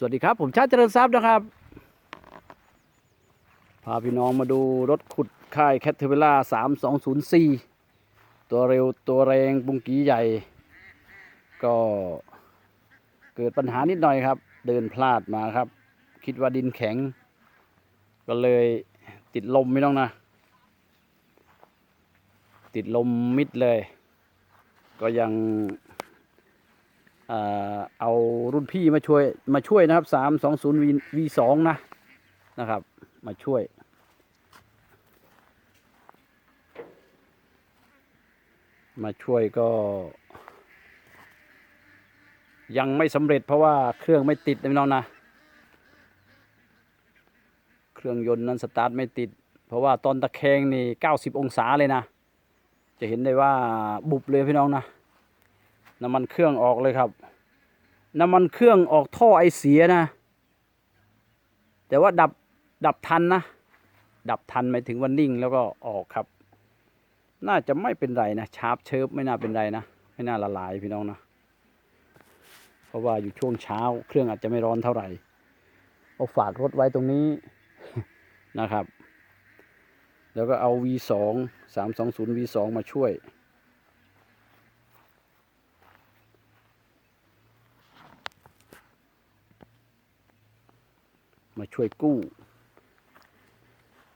สวัสดีครับ ผมชาติเจริญทรัพย์นะครับ พาพี่น้องมาดูรถขุดค่ายแคทเทอร์เวล่า3204 ตัวเร็วตัวแรงปุงกีใหญ่ ก็เกิดปัญหานิดหน่อยครับ เดินพลาดมาครับ คิดว่าดินแข็ง ก็เลยติดลมไม่ต้องนะ ติดลมมิดเลย ก็ยัง เอารุ่นพี่มาช่วยมาช่วยนะครับสามสองศูนย์วีสองนะนะครับ มาช่วยมาช่วยก็ ยังไม่สำเร็จเพราะว่าเครื่องไม่ติดนะพี่น้องนะ เครื่องยนต์นั้นสตาร์ทไม่ติด เพราะว่าตอนตะแคงนี่เก้าสิบองศาเลยนะ จะเห็นได้ว่าบุบเลยพี่น้องนะ น้ำมันเครื่องออกเลยครับ น้ำมันเครื่องออกท่อไอเสียนะ แต่ว่าดับดับทันนะ ดับทันหมายถึงว่านิ่งแล้วก็ออกครับ น่าจะไม่เป็นไรนะชาร์ปเชิฟไม่น่าเป็นไรนะ ไม่น่าละลายพี่น้องนะ เพราะว่าอยู่ช่วงเช้า เครื่องอาจจะไม่ร้อนเท่าไหร่เอาฝากรถไว้ตรงนี้นะครับ แล้วก็เอา V2 320 V2 มาช่วย มาช่วยกู้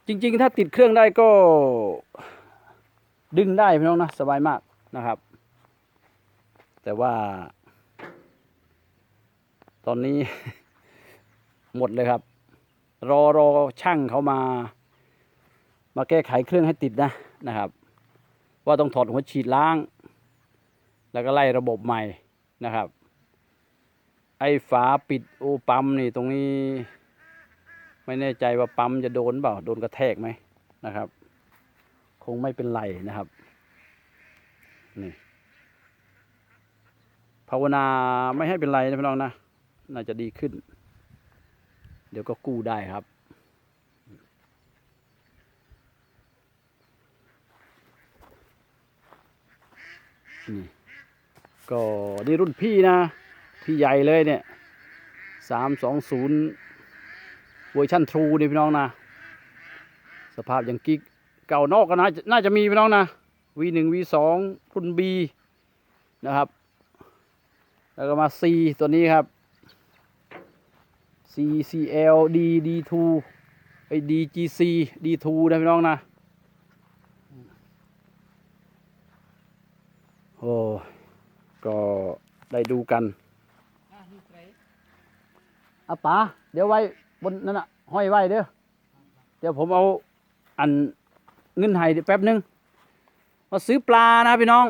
จริง ๆ ถ้าติดเครื่องได้ก็ ดึงได้พี่น้องนะสบายมากนะครับ แต่ว่า ตอนนี้ หมดเลยครับ รอรอช่างเขามา มาแก้ไขเครื่องให้ติดนะนะครับ ว่าต้องถอดหัวฉีดล้าง แล้วก็ไล่ระบบใหม่นะครับไอ้ฝาปิดโอปั๊มนี่ตรงนี้ ไม่แน่ใจว่าปั๊มจะโดนเปล่าโดนกระแทกไหมนะครับ คงไม่เป็นไรนะครับนี่ภาวนาไม่ให้เป็นไรนะพี่น้องนะน่าจะดีขึ้น เดี๋ยวก็กู้ได้ครับนี่ก็นี่รุ่นพี่นะ พี่ใหญ่เลยเนี่ยสามสองศูนย์ เวอร์ชันทรูนี่พี่น้องนะ สภาพอย่างกิ๊กเก่านอกก็น่าจะน่าจะมีพี่น้องนะ V1 V2 รุ่น B นะครับ แล้วก็มา C ตัวนี้ครับ CCL D D2 ไอ้ DGC D2 นะพี่น้องนะ โอ้ก็ได้ดูกันอาป๋าเดี๋ยวไว้ บนนั่นน่ะห้อยไว้เด้อเดี๋ยวผมเอาอันเงินให้แป๊บนึงมาซื้อปลานะพี่น้อง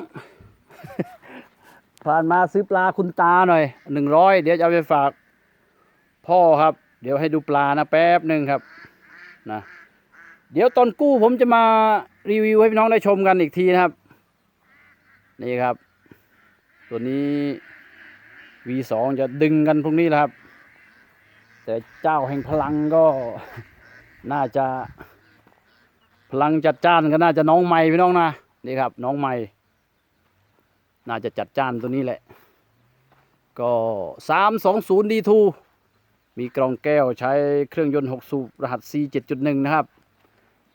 ผ่านมาซื้อปลาคุณตาหน่อยหนึ่งร้อยเดี๋ยวจะเอาไปฝาก พ่อครับ เดี๋ยวให้ดูปลานะแป๊บหนึ่งครับนะเดี๋ยวตอนกู้ผมจะมารีวิวให้พี่น้องได้ชมกันอีกทีนะครับ นี่ครับ ตัวนี้ V2 จะดึงกันพรุ่งนี้แหละครับ แต่เจ้าแห่งพลังก็น่าจะ พลังจัดจ้านก็น่าจะน้องใหม่พี่น้องนะนี่ครับ น้องใหม่ น่าจะจัดจ้านตัวนี้แหละ ก็สามสองศูนย์ดีทูมีกรองแก้วใช้เครื่องยนต์หกสูบรหัส C เจ็ดจุดหนึ่งนะครับ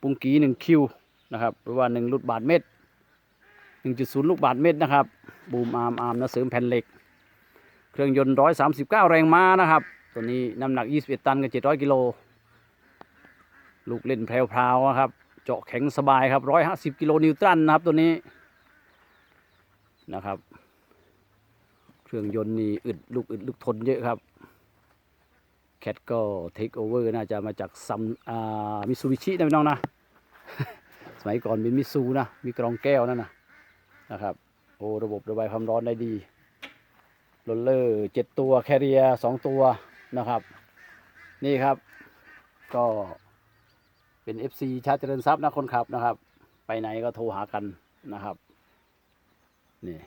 ปุงกีหนึ่งคิวนะครับหรือว่าหนึ่งลูกบาทเมตร 1.0 ลูกบาทเมตรนะครับ บูมอาร์มอาร์มนะเสริมแผ่นเหล็ก เครื่องยนต์ 139 แรงม้านะครับ ตัวนี้น้ำหนัก 21 ตันกับ 700 กิโล ลูกเล่นแพรวๆครับ เจาะแข็งสบายครับ 150 กิโลนิวตันนะครับตัวนี้นะครับ เครื่องยนต์นี่อึดลูกอึดลูกทนเยอะครับแคทก็เทคโอเวอร์น่าจะมาจากซัมมิซูบิชินะพี่น้องนะ สมัยก่อนเป็นมิซูนะ มีกรองแก้วนั่นนะนะครับ โอ้ระบบระบายความร้อนได้ดีโรลเลอร์เจ็ดตัว แคเรียสองตัว นะครับ นี่ครับ ก็เป็น FC ชาติเจริญทรัพย์นะคนขับนะครับ ไปไหนก็โทรหากันนะครับนี่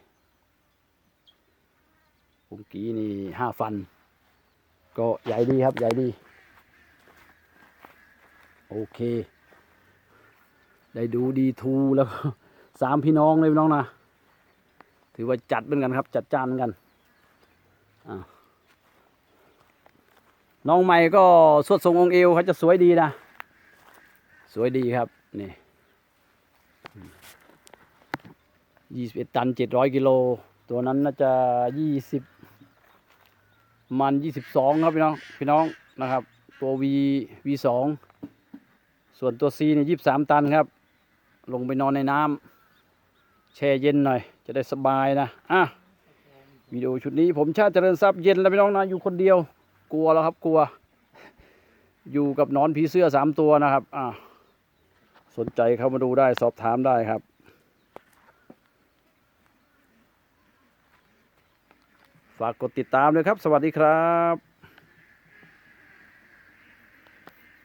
ปุงกี้นี่ห้าฟัน ก็ใหญ่ดีครับ ใหญ่ดี โอเค ได้ดูดีทูแล้วสามพี่น้องเลยพี่น้องนะ ถือว่าจัดเหมือนกันครับ จัดจานเหมือนกันอ่า น้องใหม่ก็สวดทรงองค์เอวเขาจะสวยดีนะ สวยดีครับนี่ยี่สิบเอ็ดตันเจ็ดร้อยกิโล ตัวนั้นน่าจะยี่สิบมันยี่สิบสองครับพี่น้องพี่น้องนะครับ ตัว V V สองส่วนตัว C เนี่ยยี่สิบสามตันครับ ลงไปนอนในน้ำแช่เย็นหน่อย จะได้สบายนะอะวิดีโอชุดนี้ผมชาติเจริญทรัพย์เย็นแล้วพี่น้องนะอยู่คนเดียว กลัวแล้วครับกลัว อยู่กับนอนผีเสื้อสามตัวนะครับ อ่า สนใจเข้ามาดูได้สอบถามได้ครับฝากกดติดตามเลยครับ สวัสดีครับ